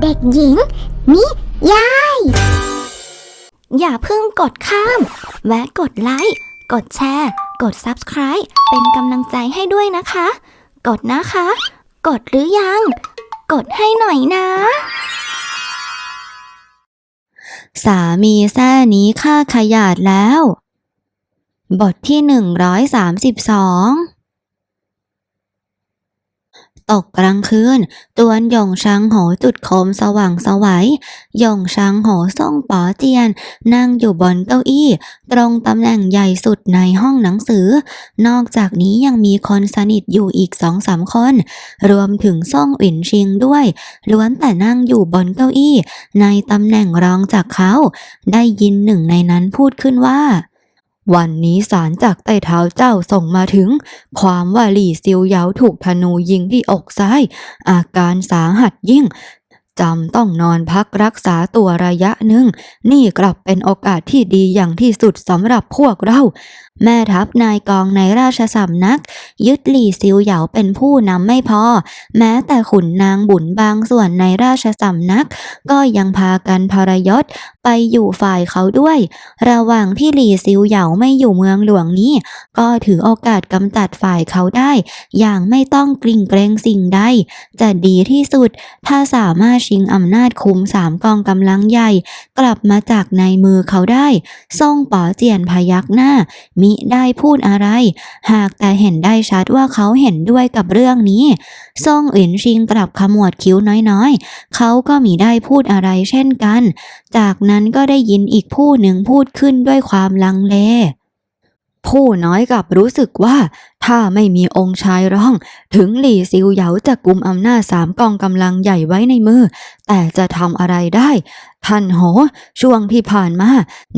เด็กหญิง นิยาย อย่าเพิ่งกดข้าม แวะกดไลค์ กดแชร์ กด Subscribe เป็นกำลังใจให้ด้วยนะคะ กดนะคะ กดหรือยัง กดให้หน่อยนะ สามีแซ่นี้ค่าขยาดแล้ว บทที่ 132 ตกกลางคืน ตวนหยงชังโหจุดโคมสว่างสวัยหยงชังโหส่งป๋อเจียน นั่งอยู่บนเก้าอี้ ตรงตำแหน่งใหญ่สุดในห้องหนังสือ นอกจากนี้ยังมีคนสนิทอยู่อีกสองสามคน รวมถึงซ่งอินชิงด้วย ล้วนแต่นั่งอยู่บนเก้าอี้ ในตำแหน่งรองจากเขา ได้ยินหนึ่งในนั้นพูดขึ้นว่า วันนี้สารจากใต้เท้าเจ้าส่งมาถึง ความว่าหลี่ซิวเยาถูกธนูยิงที่อกซ้าย อาการสาหัสยิ่งจำต้องนอนพักรักษาตัวระยะหนึ่ง นี่กลับเป็นโอกาสที่ดีอย่างที่สุดสำหรับพวกเรา แม่ทัพนายกองในราชสำนัก ยึดหลี่ซิวเหยาเป็นผู้นำไม่พอ แม้แต่ขุนนางบุญบางส่วนในราชสำนัก ก็ยังพากันทรยศไปอยู่ฝ่ายเขาด้วย ระหว่างที่หลี่ซิวเหยาไม่อยู่เมืองหลวงนี้ ก็ถือโอกาสกำจัดฝ่ายเขาได้ อย่างไม่ต้องกริ่งเกรงสิ่งใด จะดีที่สุด ถ้าสามารถชิงอำนาจคุมสามกองกำลังใหญ่ กลับมาจากในมือเขาได้ ซ่งป๋อเจียนพยักหน้ามิได้พูดอะไร หากแต่เห็นได้ชัดว่าเขาเห็นด้วยกับเรื่องนี้ซ่งอินชิงกลับขมวดคิ้วน้อยๆ เขาก็มิได้พูดอะไรเช่นกัน จากนั้นก็ได้ยินอีกผู้หนึ่งพูดขึ้นด้วยความลังเล ผู้น้อยกลับรู้สึกว่าถ้าไม่มีองค์ชายร้อง ถึงหลี่ซิวเหยาจะกุมอำนาจสามกองกำลังใหญ่ไว้ในมือ แต่จะทำอะไรได้ ท่านโห ช่วงที่ผ่านมา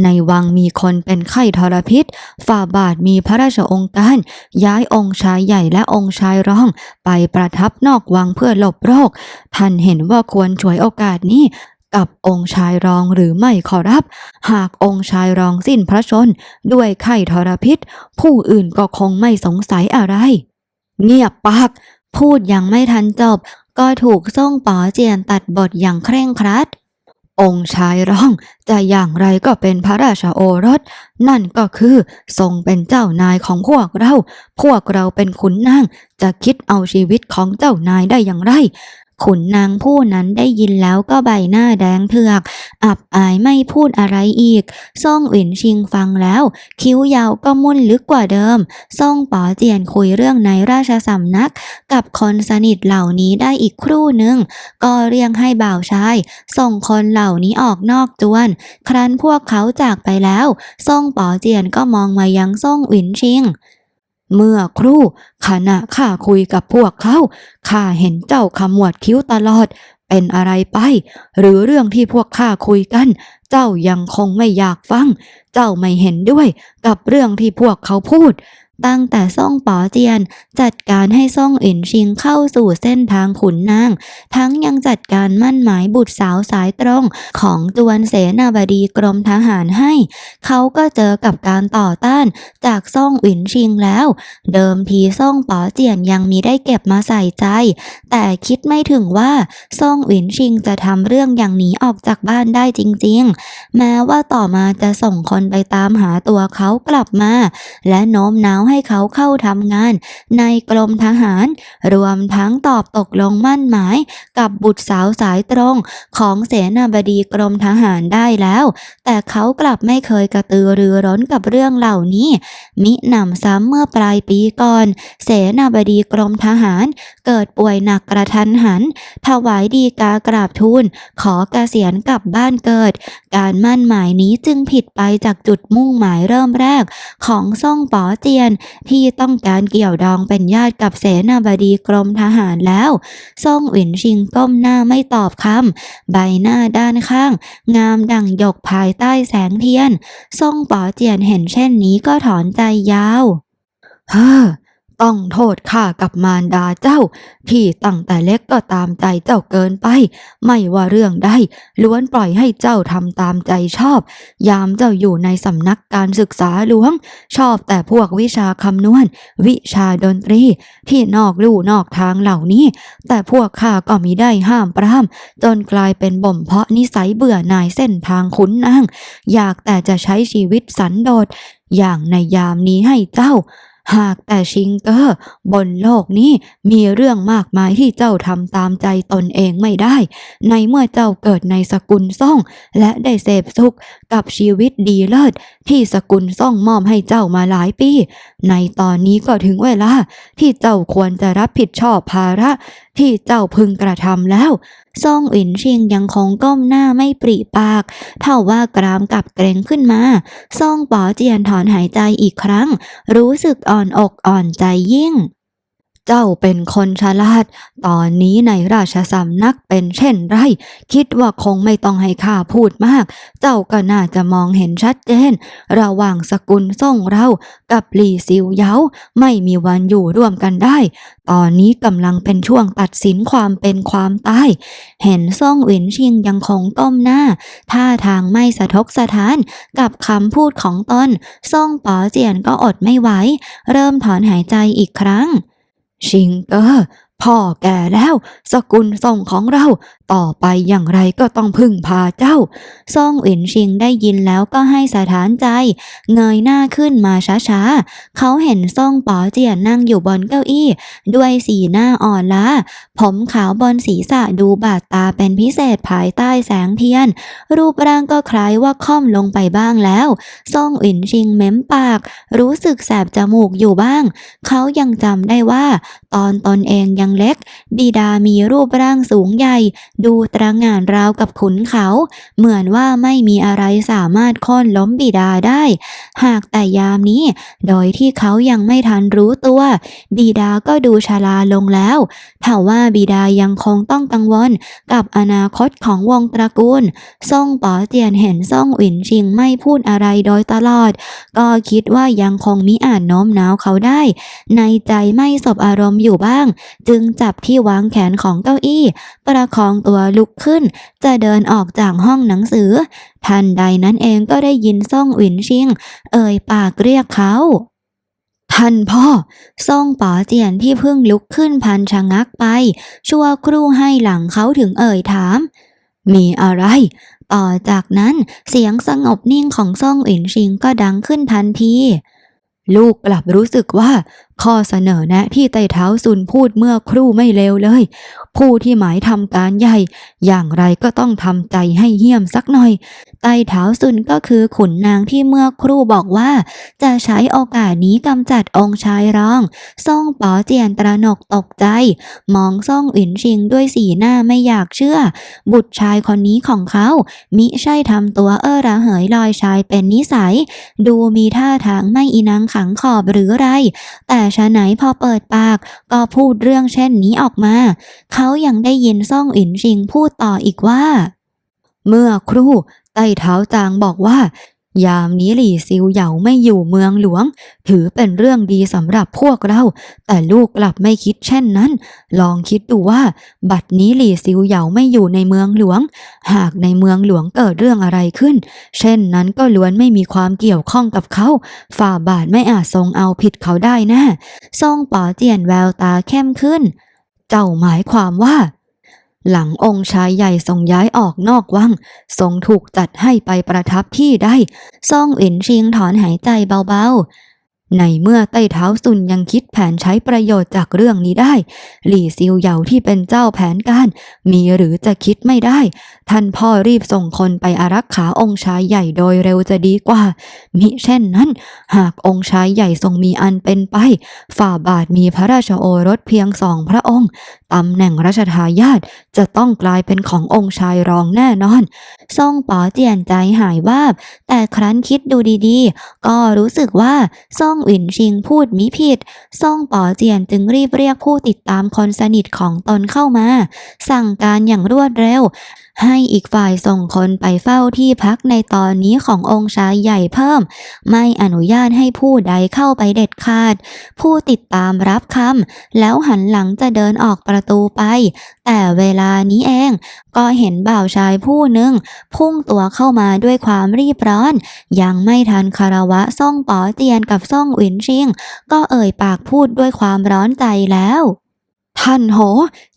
ในวังมีคนเป็นไข้ทรพิษ ฝ่าบาทมีพระราชองค์การ ย้ายองค์ชายใหญ่และองค์ชายร้อง ไปประทับนอกวังเพื่อหลบโรค ท่านเห็นว่าควรฉวยโอกาสนี้ กับองค์ชายรองหรือไม่ขอรับ หากองค์ชายรองสิ้นพระชน ด้วยไข้ทรพิษ ผู้อื่นก็คงไม่สงสัยอะไร เงียบปาก พูดยังไม่ทันจบ ก็ถูกส่งป๋อเจียนตัดบทอย่างเคร่งครัด องค์ชายร้องจะอย่างไรก็เป็นพระราชโอรส นั่นก็คือทรงเป็นเจ้านายของพวกเรา พวกเราเป็นขุนนางจะคิดเอาชีวิตของเจ้านายได้อย่างไร ขุนนางผู้นั้นได้ยินแล้วก็ใบหน้าแดงเถือก อับอายไม่พูดอะไรอีกซ่องอินชิงฟังแล้ว คิ้วยาวก็มุ่นลึกกว่าเดิมซ่องป๋อเจียนคุยเรื่องในราชสำนัก กับคนสนิทเหล่านี้ได้อีกครู่หนึ่งก็เรียกให้บ่าวชาย ส่งคนเหล่านี้ออกนอกจวน ครั้นพวกเขาจากไปแล้วซ่องป๋อเจียนก็มองมายังซ่องอินชิง เมื่อครู่ขณะข้าคุยกับพวกเขาข้าเห็นเจ้าขมวดคิ้วตลอด เป็นอะไรไป หรือเรื่องที่พวกข้าคุยกัน เจ้ายังคงไม่อยากฟัง เจ้าไม่เห็นด้วยกับเรื่องที่พวกเขาพูด ตั้งแต่ซ่องป๋อเจียน จัดการให้ซ่องอินชิงเข้าสู่เส้นทางขุนนาง ทั้งยังจัดการมั่นหมายบุตรสาวสายตรงของจวนเสนาบดีกรมทหารให้ เขาก็เจอกับการต่อต้านจากซ่องอินชิงแล้ว เดิมทีซ่องป๋อเจียนยังมีได้เก็บมาใส่ใจ แต่คิดไม่ถึงว่าซ่องอินชิงจะทำเรื่องอย่างนี้ออกจากบ้านได้จริง ๆ แม้ว่าต่อมาจะส่งคนไปตามหาตัวเขากลับมา และโน้มน้าวให้เขาเข้าทำงาน ในกรมทหาร รวมทั้งตอบตกลงมั่นหมาย กับบุตรสาวสายตรง ของเสนาบดีกรมทหารได้แล้ว แต่เขากลับไม่เคยกระตือรือร้นกับเรื่องเหล่านี้ มิหนำซ้ำเมื่อปลายปีก่อน เสนาบดีกรมทหาร เกิดป่วยหนักกระทันหัน ถวายดีกากราบทูลขอเกษียณกลับบ้านเกิด การมั่นหมายนี้จึงผิดไปจากจุดมุ่งหมายเริ่มแรก ของซ่องป๋อเจียนที่ต้องการเกี่ยวดองเป็นญาติกับเสนาบดีกรมทหารแล้วซ่งอินชิงก้มหน้าไม่ตอบคำใบหน้าด้านข้าง งามดั่งหยกภายใต้แสงเทียนซ่งป๋อเจียนเห็นเช่นนี้ก็ถอนใจยาวเฮ้อ ต้องโทษข้ากับมารดาเจ้า ที่ตั้งแต่เล็กก็ตามใจเจ้าเกินไป ไม่ว่าเรื่องใดล้วนปล่อยให้เจ้าทำตามใจชอบ ยามเจ้าอยู่ในสำนักการศึกษาหลวง ชอบแต่พวกวิชาคำนวณ วิชาดนตรี ที่นอกลู่นอกทางเหล่านี้ แต่พวกข้าก็มิได้ห้ามปราม จนกลายเป็นบ่มเพาะนิสัยเบื่อหน่ายเส้นทางขุนนาง อยากแต่จะใช้ชีวิตสันโดษอย่างในยามนี้ให้เจ้า หากแต่ชิงเกอร์บนโลกนี้มีเรื่องมากมายที่เจ้าทำตามใจตนเองไม่ได้ ในเมื่อเจ้าเกิดในสกุลซ่อง และได้เสพสุขกับชีวิตดีเลิศ ที่สกุลซ่องมอบให้เจ้ามาหลายปี ในตอนนี้ก็ถึงเวลาที่เจ้าควรจะรับผิดชอบภาระที่เจ้าพึงกระทำแล้ว ซ่องอินชิงยังคงก้มหน้าไม่ปริปาก เท่าว่ากรามกับเกรงขึ้นมาซ่องป๋อเจียนถอนหายใจอีกครั้ง รู้สึกอ่อนอกอ่อนใจยิ่ง เจ้าเป็นคนฉลาด ตอนนี้ในราชสำนักเป็นเช่นไร คิดว่าคงไม่ต้องให้ข้าพูดมาก เจ้าก็น่าจะมองเห็นชัดเจน ระหว่างสกุลส่งเรากับหลี่ซิวเยาไม่มีวันอยู่ร่วมกันได้ ตอนนี้กำลังเป็นช่วงตัดสินความเป็นความตาย เห็นซ่องหวินชิงยังคงก้มหน้า ท่าทางไม่สะทกสะท้านกับคำพูดของตน ซ่องป๋อเจียนก็อดไม่ไหว เริ่มถอนหายใจอีกครั้ง ชิงเกอร์ พ่อแก่แล้ว สกุลส่งของเรา ต่อไปอย่างไรก็ต้องพึ่งพาเจ้าซ่องอินชิงได้ยินแล้วก็ให้สถานใจ เงยหน้าขึ้นมาช้าๆ เขาเห็นซ่องป๋อเจียนนั่งอยู่บนเก้าอี้ ด้วยสีหน้าอ่อนล้า ผมขาวบนศีรษะดูบาดตาเป็นพิเศษภายใต้แสงเทียน รูปร่างก็คล้ายว่าค่อมลงไปบ้างแล้วซ่องอินชิงเม้มปาก รู้สึกแสบจมูกอยู่บ้าง เขายังจำได้ว่า ตอนตนเองยังเล็ก บิดามีรูปร่างสูงใหญ่ ดูตระหง่านราวกับขุนเขา เหมือนว่าไม่มีอะไรสามารถโค่นล้มบิดาได้ หากแต่ยามนี้ โดยที่เขายังไม่ทันรู้ตัว บิดาก็ดูชราลงแล้วถ้าว่าบิดายังคงต้องกังวลกับอนาคตของวงตระกูลซ่งป๋อเจียนเห็นซ่งหวินชิงไม่พูดอะไรโดยตลอด ก็คิดว่ายังคงมิอาจโน้มน้าวเขาได้ ในใจไม่สบอารมณ์อยู่บ้าง จึงจับที่วางแขนของเก้าอี้ ประคองตัวลุกขึ้น จะเดินออกจากห้องหนังสือ ทันใดนั้นเองก็ได้ยินซ่งหวินชิง เอ่ยปากเรียกเขาท่านพ่อซ่งป๋อเจียนที่เพิ่งลุกขึ้นพันชะงักไป ชั่วครู่ให้หลังเขาถึงเอ่ยถาม มีอะไร ต่อจากนั้นเสียงสงบนิ่งของซ่งอินชิงก็ดังขึ้นทันที ลูกกลับรู้สึกว่า ข้อเสนอแนะที่ไต่เท้าซุนพูดเมื่อครู่ไม่เลวเลย ผู้ที่หมายทำการใหญ่ อย่างไรก็ต้องทำใจให้เหี้ยมสักหน่อย ไต้เท้าซุนก็คือขุนนางที่เมื่อครู่บอกว่า จะใช้โอกาสนี้กำจัดองค์ชายร้องซ่องป๋อเจียนตระหนกตกใจ มองซ่องอินชิงด้วยสีหน้าไม่อยากเชื่อ บุตรชายคนนี้ของเขา มิใช่ทำตัวเอ้อระเหยลอยชายเป็นนิสัย ดูมีท่าทางไม่อีนังขังขอบหรือไร แต่ชะไหนพอเปิดปาก ก็พูดเรื่องเช่นนี้ออกมา เขายังได้ยินซ่องอินชิงพูดต่ออีกว่า เมื่อครู่ ไต้เท้าจางบอกว่า ยามนี้หลี่ซิวเหยาไม่อยู่เมืองหลวง ถือเป็นเรื่องดีสำหรับพวกเรา แต่ลูกกลับไม่คิดเช่นนั้น ลองคิดดูว่า บัดนี้หลี่ซิวเหยาไม่อยู่ในเมืองหลวง หากในเมืองหลวงเกิดเรื่องอะไรขึ้น เช่นนั้นก็ล้วนไม่มีความเกี่ยวข้องกับเขา ฝ่าบาทไม่อาจทรงเอาผิดเขาได้แน่ซ่องป๋อเจียนแววตาเข้มขึ้น เจ้าหมายความว่า หลังองค์ชายใหญ่ทรงย้ายออกนอกวัง ทรงถูกจัดให้ไปประทับที่ได้ซ่องอินชิงถอนหายใจเบาๆ ในเมื่อไต้เท้าซุนยังคิดแผนใช้ประโยชน์จากเรื่องนี้ได้ หลี่ซิวเหยาที่เป็นเจ้าแผนการ มีหรือจะคิดไม่ได้ ท่านพ่อรีบส่งคนไปอารักขาองค์ชายใหญ่โดยเร็วจะดีกว่า มิเช่นนั้น หากองค์ชายใหญ่ทรงมีอันเป็นไป ฝ่าบาทมีพระราชโอรสเพียงสองพระองค์ตำแหน่งรัชทายาทจะต้องกลายเป็นขององค์ชายรองแน่นอนซ่งป๋อเจียนใจหายวาบ แต่ครั้นคิดดูดีๆ ก็รู้สึกว่าซ่งหวินชิงพูดมิผิด ซ่องป๋อเจียนจึงรีบเรียกผู้ติดตามคนสนิทของตนเข้ามา สั่งการอย่างรวดเร็ว ให้อีกฝ่ายส่งคนไปเฝ้าที่พักในตอนนี้ขององค์ชายใหญ่เพิ่ม ไม่อนุญาตให้ผู้ใดเข้าไปเด็ดขาด ผู้ติดตามรับคำแล้วหันหลังจะเดินออกประตูไป แต่เวลานี้เอง ก็เห็นบ่าวชายผู้หนึ่ง พุ่งตัวเข้ามาด้วยความรีบร้อน ยังไม่ทันคารวะซ่องป๋อเตียนกับซ่องหวินชิง ก็เอ่ยปากพูดด้วยความร้อนใจแล้ว ท่านโห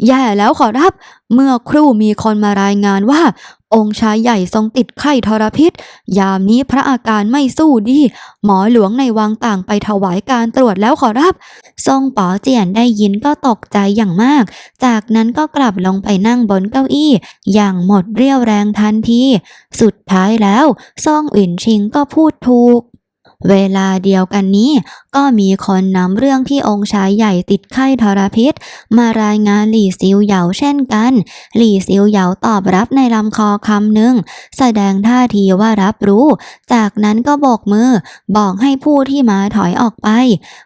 แย่แล้วขอรับ เมื่อครู่มีคนมารายงานว่า องค์ชายใหญ่ทรงติดไข้ทรพิษ ยามนี้พระอาการไม่สู้ดี หมอหลวงในวังต่างไปถวายการตรวจแล้วขอรับ ทรงป๋อเจียนได้ยินก็ตกใจอย่างมาก จากนั้นก็กลับลงไปนั่งบนเก้าอี้ อย่างหมดเรี่ยวแรงทันที สุดท้ายแล้วซ่องอินชิงก็พูดถูก เวลาเดียวกันนี้ ก็มีคนนำเรื่องที่องค์ชายใหญ่ติดไข้ทรพิษ มารายงานหลี่ซิวเหยาเช่นกัน หลี่ซิวเหยาตอบรับในลำคอคำหนึ่ง แสดงท่าทีว่ารับรู้ จากนั้นก็โบกมือ บอกให้ผู้ที่มาถอยออกไป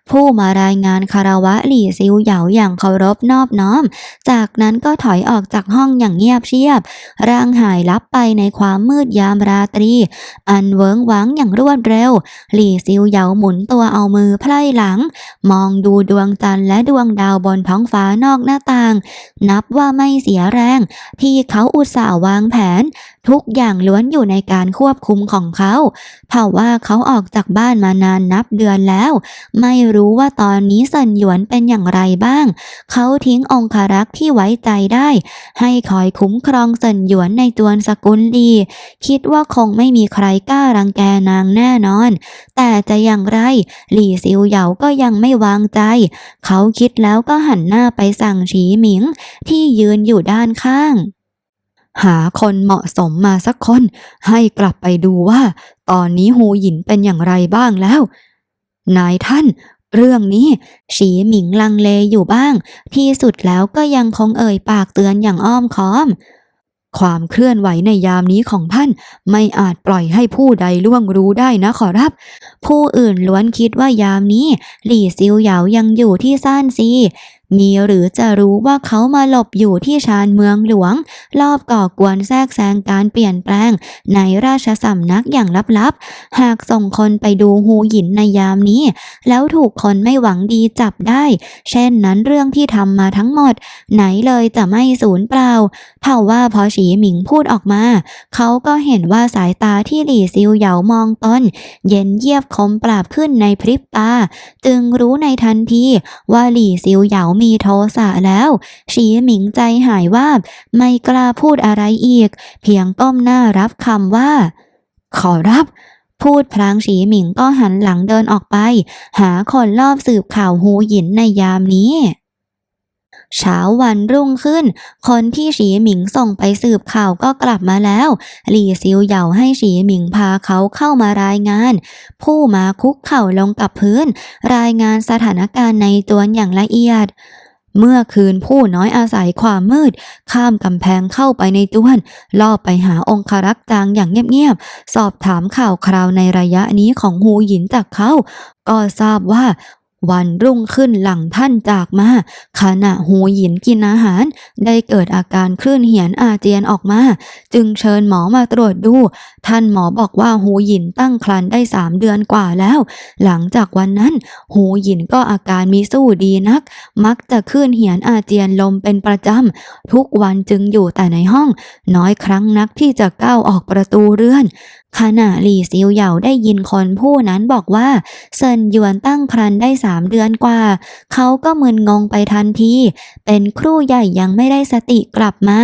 ผู้มารายงานคารวะหลี่ซิวเหยาอย่างเคารพนอบน้อม จากนั้นก็ถอยออกจากห้องอย่างเงียบเชียบ ร่างหายลับไปในความมืดยามราตรี อันเวิงว้างอย่างรวดเร็วหลี่ซิวเหยาหมุนตัวเอามือไพล่หลัง มองดูดวงจันทร์และดวงดาวบนท้องฟ้านอกหน้าต่าง นับว่าไม่เสียแรง ที่เขาอุตส่าห์วางแผน ทุกอย่างล้วนอยู่ในการควบคุมของเขา เผ่าว่าเขาออกจากบ้านมานานนับเดือนแล้ว ไม่รู้ว่าตอนนี้สันหยวนเป็นอย่างไรบ้าง เขาทิ้งองคารักษ์ที่ไว้ใจได้ ให้คอยคุ้มครองสันหยวนในตวนสกุลดี คิดว่าคงไม่มีใครกล้ารังแกนางแน่นอน แต่จะอย่างไร หลี่ซิวเหยาก็ยังไม่วางใจ เขาคิดแล้วก็หันหน้าไปสั่งฉีหมิงที่ยืนอยู่ด้านข้าง หาคนเหมาะสมมาสักคน ให้กลับไปดูว่า ตอนนี้หูหยินเป็นอย่างไรบ้างแล้ว นายท่าน เรื่องนี้ฉีหมิงลังเลอยู่บ้าง ที่สุดแล้วก็ยังคงเอ่ยปากเตือนอย่างอ้อมค้อม ความเคลื่อนไหวในยามนี้ของท่าน ไม่อาจปล่อยให้ผู้ใดล่วงรู้ได้นะขอรับ ผู้อื่นล้วนคิดว่ายามนี้ หลี่ซิวเหยายังอยู่ที่ซ่านซี มีหรือจะรู้ว่าเขามาหลบอยู่ที่ชานเมืองหลวง รอบก่อกวนแทรกแซงการเปลี่ยนแปลง ในราชสำนักอย่างลับๆ หากส่งคนไปดูฮูหยินในยามนี้ แล้วถูกคนไม่หวังดีจับได้ เช่นนั้นเรื่องที่ทำมาทั้งหมด ไหนเลยจะไม่สูญเปล่าเท่าว่าพอฉีหมิงพูดออกมา เขาก็เห็นว่าสายตาที่หลี่ซิวเหยามองตนเย็นเยียบคมปราบขึ้นในพริบตา จึงรู้ในทันทีว่าหลี่ซิวเหยามีโทสะแล้ว ฉีหมิงใจหายวาบ ไม่กล้าพูดอะไรอีก เพียงก้มหน้ารับคำว่า ขอรับพูดพลางฉีหมิงก็หันหลังเดินออกไป หาคนรอบสืบข่าวหูหยินในยามนี้ เช้าวันรุ่งขึ้น คนที่ฉีหมิงส่งไปสืบข่าวก็กลับมาแล้ว หลี่ซิวเหยาให้ฉีหมิงพาเขาเข้ามารายงาน ผู้มาคุกเข่าลงกับพื้น รายงานสถานการณ์ในตัวอย่างละเอียดเมื่อคืนผู้น้อยอาศัยความมืด ข้ามกำแพงเข้าไปในต้วนล่อบไปหาองครักษ์จางอย่างเงียบๆ สอบถามข่าวคราวในระยะนี้ของฮูหยินจากเขา ก็ทราบว่า วันรุ่งขึ้นหลังท่านจากมาขณะหูหยินกินอาหาร ได้เกิดอาการคลื่นเหียนอาเจียนออกมา จึงเชิญหมอมาตรวจดู ท่านหมอบอกว่าหูหยินตั้งครรภ์ได้สามเดือนกว่าแล้ว หลังจากวันนั้น หูหยินก็อาการมีสู้ดีนัก มักจะคลื่นเหียนอาเจียนลมเป็นประจำทุกวันจึงอยู่แต่ในห้อง น้อยครั้งนักที่จะก้าวออกประตูเรือน ขณะหลี่ซิวเหยาได้ยินคนผู้นั้นบอกว่าเซินหยวนตั้งครรภ์ได้สามเดือนกว่า เขาก็มึนงงไปทันที เป็นครู่ใหญ่ยังไม่ได้สติกลับมา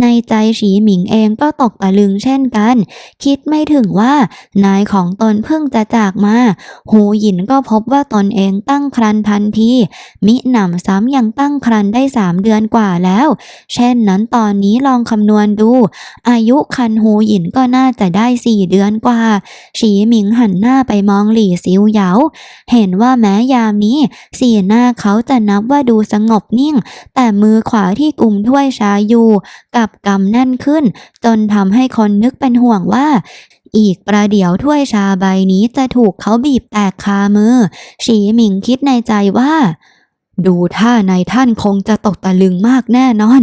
ในใจฉีหมิงเองก็ตกตะลึงเช่นกัน คิดไม่ถึงว่านายของตนเพิ่งจะจากมา หูหยินก็พบว่าตนเองตั้งครรภ์ทันที มิหนำซ้ำยังตั้งครรภ์ได้สามเดือนกว่าแล้ว เช่นนั้นตอนนี้ลองคำนวณดู อายุคันหูหยินก็น่าจะได้สี่เดือนกว่า ฉีหมิงหันหน้าไปมองหลี่ซิวเหยา เห็นว่าแม้ยามนี้ สีหน้าเขาจะนับว่าดูสงบนิ่ง แต่มือขวาที่กุมถ้วยชาอยู่กับกำแน่นขึ้น จนทำให้คนนึกเป็นห่วงว่าอีกประเดี๋ยวถ้วยชาใบนี้จะถูกเขาบีบแตกคามือ ฉีหมิงคิดในใจว่า ดูท่าในท่านคงจะตกตะลึงมากแน่นอน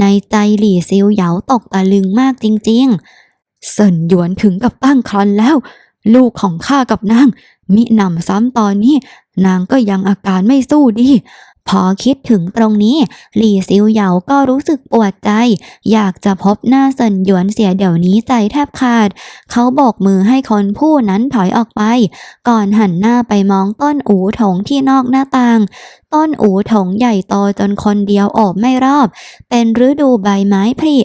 ในใจหลี่ซิวเหยาตกตะลึงมากจริง ๆ เซินหยวนถึงกับตั้งครรภ์แล้ว ลูกของข้ากับนาง มิหนำซ้ำตอนนี้ นางก็ยังอาการไม่สู้ดี พอคิดถึงตรงนี้ หลี่ซิวเหยาก็รู้สึกปวดใจ อยากจะพบหน้าเซินหยวนเสียเดี๋ยวนี้ใจแทบขาด เขาโบกมือให้คนผู้นั้นถอยออกไป ก่อนหันหน้าไปมองต้นอูถงที่นอกหน้าต่างต้นอูถงใหญ่โตจนคนเดียวโอบไม่รอบ เป็นฤดูใบไม้ผลิ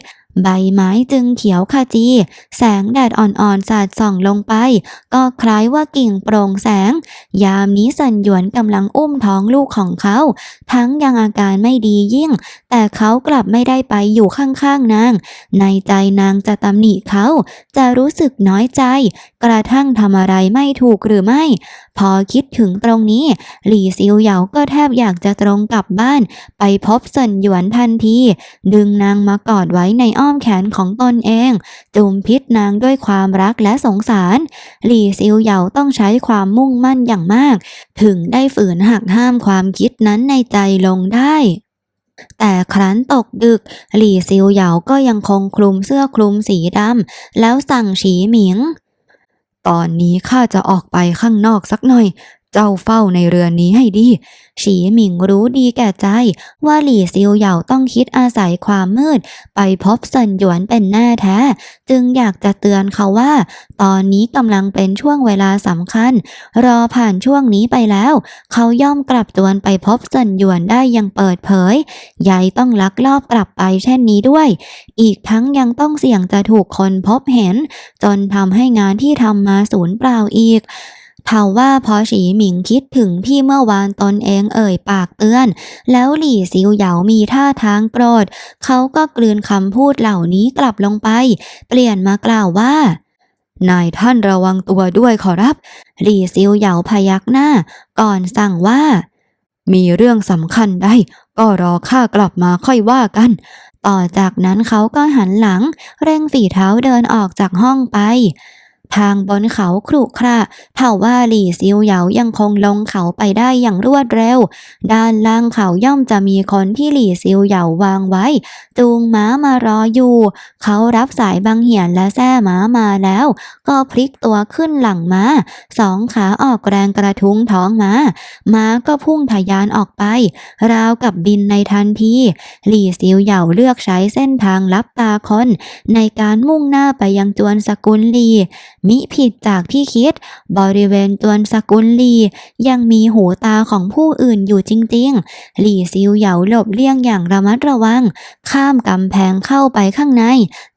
ใบไม้จึงเขียวขจี แสงแดดอ่อนๆสาดส่องลงไป ก็คล้ายว่ากิ่งโปร่งแสง ยามนี้สันหยวนกำลังอุ้มท้องลูกของเขา ทั้งยังอาการไม่ดียิ่ง แต่เขากลับไม่ได้ไปอยู่ข้างๆนาง ในใจนางจะตำหนิเขา จะรู้สึกน้อยใจ กระทั่งทำอะไรไม่ถูกหรือไม่พอคิดถึงตรงนี้ หลี่ซิวเหยาก็แทบอยากจะตรงกลับบ้าน ไปพบเซินหยวนทันที ดึงนางมากอดไว้ในอ้อมแขนของตนเอง จุมพิษนางด้วยความรักและสงสาร หลี่ซิวเหยาต้องใช้ความมุ่งมั่นอย่างมาก ถึงได้ฝืนหักห้ามความคิดนั้นในใจลงได้แต่ครั้นตกดึก หลี่ซิวเหยาก็ยังคงคลุมเสื้อคลุมสีดำ แล้วสั่งฉีหมิง ตอนนี้ข้าจะออกไปข้างนอกสักหน่อย เจ้าเฝ้าในเรือนนี้ให้ดี ฉีหมิงรู้ดีแก่ใจ ว่าหลี่ซิวเหยาต้องคิดอาศัยความมืด ไปพบเซินหยวนเป็นแน่แท้ จึงอยากจะเตือนเขาว่า ตอนนี้กำลังเป็นช่วงเวลาสำคัญ รอผ่านช่วงนี้ไปแล้ว เขาย่อมกลับจวนไปพบเซินหยวนได้อยังเปิดเผยยายต้องลักลอบกลับไปเช่นนี้ด้วย อีกทั้งยังต้องเสี่ยงจะถูกคนพบเห็น จนทำให้งานที่ทำมาสูญเปล่าอีก เท่าว่าพอฉีหมิงคิดถึงที่เมื่อวานตนเองเอ่ยปากเตือน แล้วหลี่ซิวเหยามีท่าทางโกรธเขาก็กลืนคำพูดเหล่านี้กลับลงไป เปลี่ยนมากล่าวว่านายท่านระวังตัวด้วยขอรับ หลี่ซิวเหยาพยักหน้า ก่อนสั่งว่า มีเรื่องสำคัญได้ ก็รอข้ากลับมาค่อยว่ากัน ต่อจากนั้นเขาก็หันหลัง เร่งฝีเท้าเดินออกจากห้องไป ทางบนเขาครุขระเท่าว่าหลี่ซิวเหยายังคงลงเขาไปได้อย่างรวดเร็ว ด้านล่างเขาย่อมจะมีคนที่หลี่ซิวเหยาวางไว้ จูงม้ามารออยู่ เขารับสายบังเหียนและแส้ม้ามาแล้ว ก็พลิกตัวขึ้นหลังม้า สองขาออกแรงกระทุ้งท้องม้า ม้าก็พุ่งทะยานออกไป ราวกับบินในทันทีหลี่ซิวเหยาเลือกใช้เส้นทางลับตาคน ในการมุ่งหน้าไปยังจวนสกุลลีมิผิดจากที่คิด บริเวณจวนสกุลหลียังมีหูตาของผู้อื่นอยู่จริงๆ หลี่ซิวเหยาหลบเลี่ยงอย่างระมัดระวัง ข้ามกำแพงเข้าไปข้างใน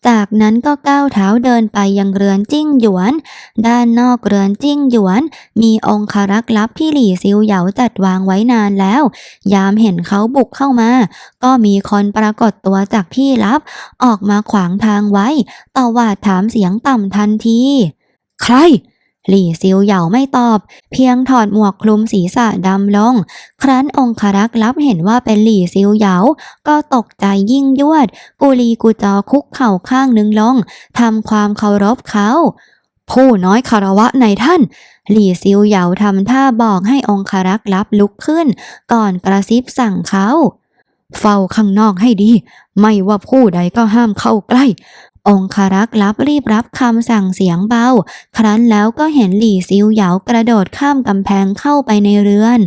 จากนั้นก็ก้าวเท้าเดินไปยังเรือนจิ้งหยวน ด้านนอกเรือนจิ้งหยวน มีองครักษ์ลับที่หลี่ซิวเหยาจัดวางไว้นานแล้ว ยามเห็นเขาบุกเข้ามา ก็มีคนปรากฏตัวจากที่ลับ ออกมาขวางทางไว้ต่อว่าถามเสียงต่ำทันที ใคร หลี่ซิวเหยาไม่ตอบ เพียงถอดหมวกคลุมศีรษะดำลง ครั้นองครักษ์ลับเห็นว่าเป็นหลี่ซิวเหยา ก็ตกใจยิ่งยวด กุลีกุจอคุกเข่าข้างหนึ่งลงทำความเคารพเขา ผู้น้อยคารวะในท่านหลี่ซิวเหยาทำท่าบอกให้องครักษ์ลับลุกขึ้น ก่อนกระซิบสั่งเขา เฝ้าข้างนอกให้ดี ไม่ว่าผู้ใดก็ห้ามเข้าใกล้ องคารักษ์ลับรีบรับคำสั่งเสียงเบา ครั้นแล้วก็เห็นหลี่ซิวเหยากระโดดข้ามกำแพงเข้าไปในเรือน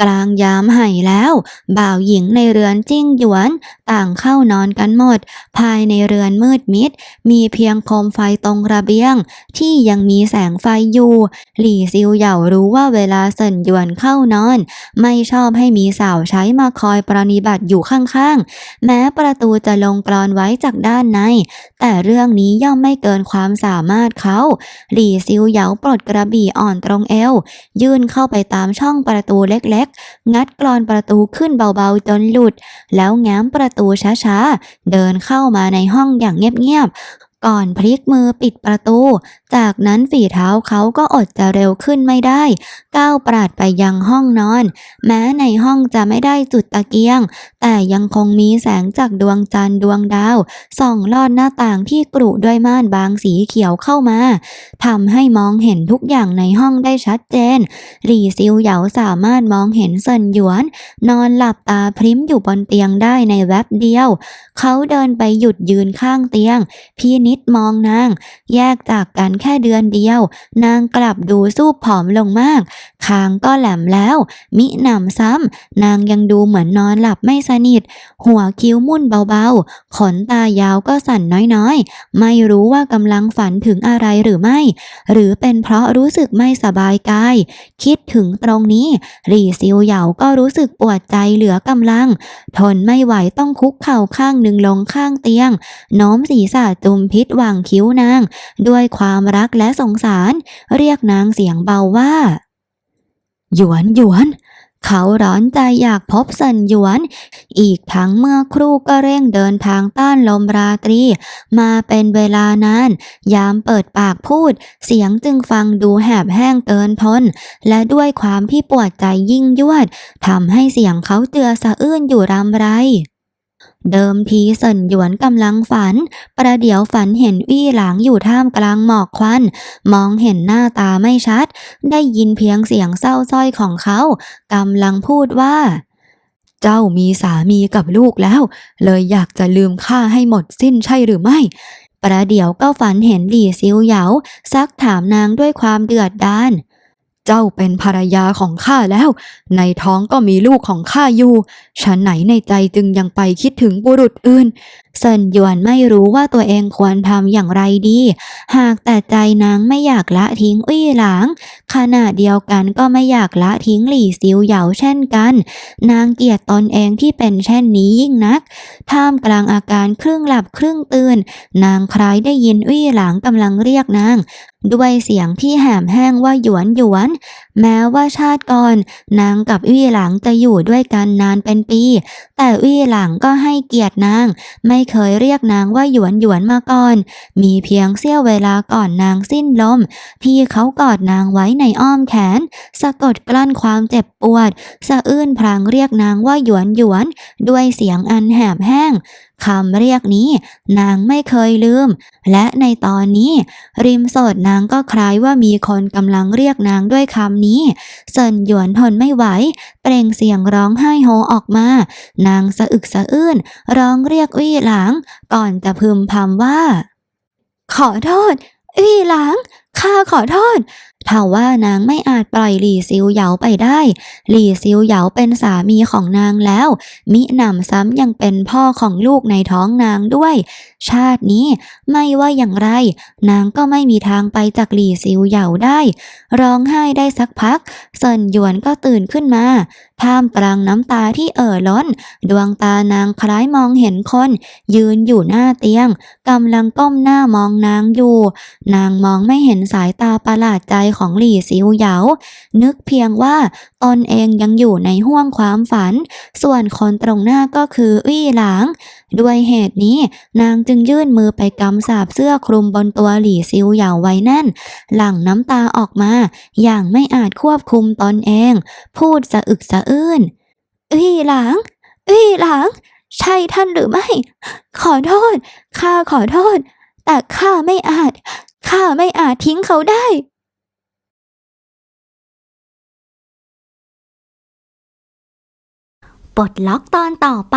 กลางยามไห่แล้ว บ่าวหญิงในเรือนจิ้งหยวน ต่างเข้านอนกันหมด ภายในเรือนมืดมิด มีเพียงโคมไฟตรงระเบียง ที่ยังมีแสงไฟอยู่ หลี่ซิวเหยารู้ว่าเวลาเซินหยวนเข้านอน ไม่ชอบให้มีสาวใช้มาคอยปรนิบัติอยู่ข้างๆ แม้ประตูจะลงกรอนไว้จากด้านใน แต่เรื่องนี้ย่อมไม่เกินความสามารถเขา หลี่ซิวเหยาปลดกระบี่อ่อนตรงเอว ยื่นเข้าไปตามช่องประตูเล็กๆงัดกรอนประตูขึ้นเบาๆจนหลุด แล้วแง้มประตูช้าๆ เดินเข้ามาในห้องอย่างเงียบๆ ก่อนพลิกมือปิดประตู จากนั้นฝีเท้าเขาก็อดจะเร็วขึ้นไม่ได้ ก้าวปราดไปยังห้องนอน แม้ในห้องจะไม่ได้จุดตะเกียง แต่ยังคงมีแสงจากดวงจันทร์ดวงดาว ส่องลอดหน้าต่างที่กรุด้วยม่านบางสีเขียวเข้ามาทำให้มองเห็นทุกอย่างในห้องได้ชัดเจน หลี่ซิวเหยาสามารถมองเห็นเซินหยวน นอนหลับตาพริ้มอยู่บนเตียงได้ในแวบเดียว เขาเดินไปหยุดยืนข้างเตียง พี่นิิดมองนาง แยกจากกันแค่เดือนเดียว นางกลับดูสู้ผอมลงมาก คางก็แหลมแล้ว มิหนำซ้ำนางยังดูเหมือนนอนหลับไม่สนิท หัวคิ้วมุ่นเบาๆ ขนตายาวก็สั่นน้อยๆ ไม่รู้ว่ากำลังฝันถึงอะไรหรือไม่ หรือเป็นเพราะรู้สึกไม่สบายกาย คิดถึงตรงนี้หลี่ซิวเหยาก็รู้สึกปวดใจเหลือกำลัง ทนไม่ไหวต้องคุกเข่าข้างหนึ่งลงข้างเตียง น้อมศีรษะจุมพิษวางคิ้วนาง ด้วยความรักและสงสาร เรียกนางเสียงเบาว่า หยวนหยวน เขาร้อนใจอยากพบเซินหยวน อีกทั้งเมื่อครูก็เร่งเดินทางต้านลมราตรี มาเป็นเวลานาน ยามเปิดปากพูด เสียงจึงฟังดูแหบแห้งเกินทน และด้วยความที่ปวดใจยิ่งยวดทำให้เสียงเขาเจือสะอื้นอยู่รำไร เดิมทีเซินหยวนกำลังฝัน ประเดี๋ยวฝันเห็นวี่หลางอยู่ท่ามกลางหมอกควัน มองเห็นหน้าตาไม่ชัด ได้ยินเพียงเสียงเศร้าส้อยของเขากำลังพูดว่า เจ้ามีสามีกับลูกแล้ว เลยอยากจะลืมข้าให้หมดสิ้นใช่หรือไม่ประเดี๋ยวก็ฝันเห็นหลี่ซิวเหยาซักถามนางด้วยความเดือดดาล เจ้าเป็นภรรยาของข้าแล้ว ในท้องก็มีลูกของข้าอยู่ ฉันไหนในใจจึงยังไปคิดถึงบุรุษอื่น เซินหยวนไม่รู้ว่าตัวเองควรทำอย่างไรดี หากแต่ใจนางไม่อยากละทิ้งอี้หลาง ขณะเดียวกันก็ไม่อยากละทิ้งหลี่ซิวเหยาเช่นกัน นางเกลียดตนเองที่เป็นเช่นนี้ยิ่งนัก ท่ามกลางอาการครึ่งหลับครึ่งตื่น นางคล้ายได้ยินอี้หลางกำลังเรียกนาง ด้วยเสียงที่แหมแห้งว่าหยวนหยวน แม้ว่าชาติก่อน นางกับอี้หลางจะอยู่ด้วยกันนานเป็นปี แต่อี้หลางก็ให้เกียรตินาง ไม่เคยเรียกนางว่าหยวนหยวนมาก่อน มีเพียงเสี้ยวเวลาก่อนนางสิ้นลม ที่เขากอดนางไว้ในอ้อมแขน สะกดกลั้นความเจ็บปวด สะอื้นพลางเรียกนางว่าหยวนหยวน ด้วยเสียงอันแหบแห้ง คำเรียกนี้นางไม่เคยลืม และในตอนนี้ ริมโสดนางก็คล้ายว่ามีคนกำลังเรียกนางด้วยคำนี้เซินหยวนทนไม่ไหว เปล่งเสียงร้องไห้โฮออกมา นางสะอึกสะอื้นร้องเรียกวี่หลาง ก่อนจะพึมพำว่า ขอโทษวี่หลางข้าขอโทษ ถ้าว่านางไม่อาจปล่อยหลี่ซิวเหยาไปได้ หลี่ซิวเหยาเป็นสามีของนางแล้ว มิหนำซ้ำยังเป็นพ่อของลูกในท้องนางด้วย ชาตินี้ไม่ว่าอย่างไร นางก็ไม่มีทางไปจากหลี่ซิวเหยาได้ ร้องไห้ได้สักพัก เซินหยวนก็ตื่นขึ้นมา ท่ามกลางน้ำตาที่เอ่อล้น ดวงตานางคล้ายมองเห็นคน ยืนอยู่หน้าเตียงกำลังก้มหน้ามองนางอยู่ นางมองไม่เห็นสายตาประหลาดใจของหลี่ซิวเหยา นึกเพียงว่าตนเองยังอยู่ในห้วงความฝัน ส่วนคนตรงหน้าก็คือวี่หลาง ด้วยเหตุนี้นางจึงยื่นมือไปกำสาบเสื้อคลุมบนตัวหลี่ซิวเหยาไว้แน่น หลั่งน้ำตาออกมา อย่างไม่อาจควบคุมตนเอง พูดสะอึกสะอื้นวี่หลางวี่หลางใช่ท่านหรือไม่ ขอโทษ ข้าขอโทษ แต่ข้าไม่อาจ ข้าไม่อาจทิ้งเขาได้ปลดล็อกตอนต่อไป